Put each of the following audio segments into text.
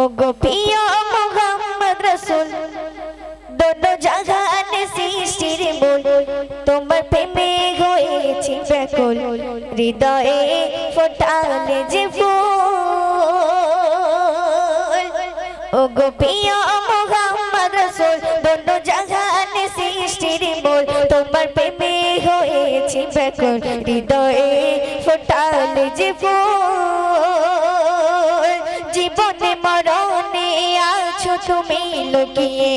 ও গো প্রিয় মোহাম্মদ রসুল, দোনো জাহান সৃষ্টির মূল তোমার প্রেমে হয়েছি ব্যাকুল, হৃদয়ে ফোটালে যে ফুল। ও গো প্রিয় মোহাম্মদ রসুল, দোনো জাহান সৃষ্টির মূল তোমার প্রেমে হয়েছি ব্যাকুল, হৃদয়ে ফোটালে যে ফুল। আছো তুমি লুকিয়ে।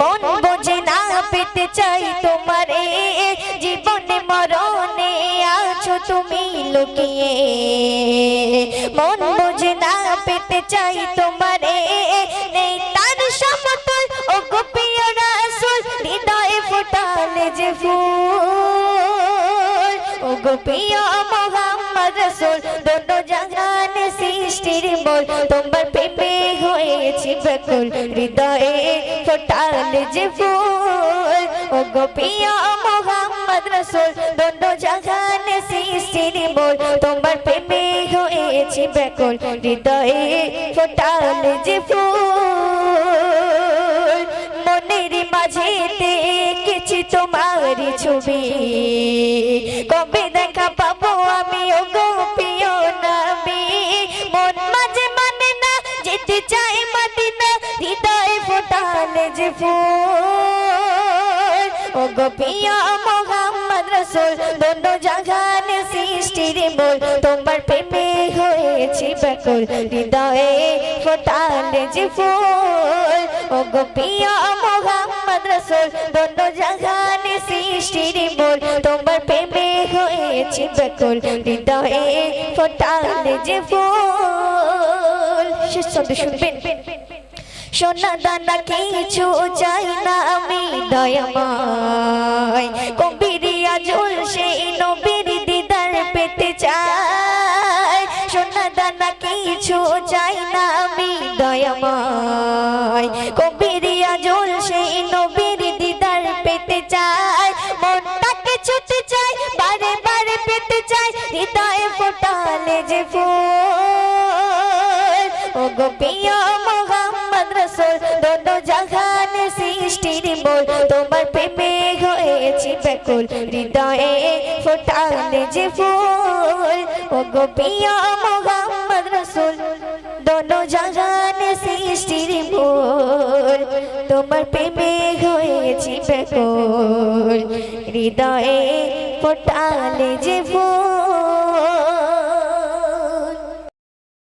মন বোঝে না, পেতে চাই তোমারে। জীবনে মরণে আছো তুমি লুকিয়ে। মন বোঝে না, পেতে চাই তোমারে। নেই তার সমতল ও গোপিয় রাসুল, হৃদয়ে ফোটালে যে ফুল। ও গোপিয় মোহাম্মদ রসুল সৃষ্টির বল তোমার প্রেমে হয়েছি ব্যাকুল। হৃদয়ে ফোটালে যে ফুল। ও গোপিয় মোহাম্মদ রসুল দোনো জাহান সৃষ্টির বল তোমার প্রেমে হয়েছি ব্যাকুল। হৃদয়ে ফোটালে যে ফুল। মনের মাঝেতে কিছু তোমারই ছবি। যেতে চাই মদিনা, হৃদয় ফোটালে যে ফুল। ও গোপিয়া মোহাম্মদ রসুল, দোনো জাগান সৃষ্টির বল তোমার প্রেমে হয়েছি ব্যাকুল, হৃদয়ে ফোটালে যে ফুল। ও গোপিয়া মোহাম্মদ রসুল, দোনো জাগান সৃষ্টির বল তোমার প্রেমে হয়েছি ব্যাকুল, হৃদয়ে ফোটালে যে ফুল। শেষ শব্দ শুনবেন। সোনা দানা কিছু চাই না আমি, দয়াময়। কবিরিয়া জল সেই নবীর দিদার পেতে চাই। সোনা দানা কিছু চাই না আমি, দয়াময়। কবিরিয়া জল সেই নবীর দিদার পেতে চাই। মনটাকে ছুটে চাই, বারে বারে পেতে চাই। হৃদয়ে ফোটালে যে ফুল। ও গোপিয়া মোহাম্মদ রসুল, দোনো জাহান সৃষ্টির বল। তোমার প্রেমে হয়েছি ব্যাকুল, হৃদয়ে ফোটালে যে ফুল। ও গোপিয়া মোহাম্মদ রসুল, দোনো জাহান সৃষ্টির বল। তোমার প্রেমে হয়েছি ব্যাকুল, হৃদয়ে ফোটালে যে ফুল।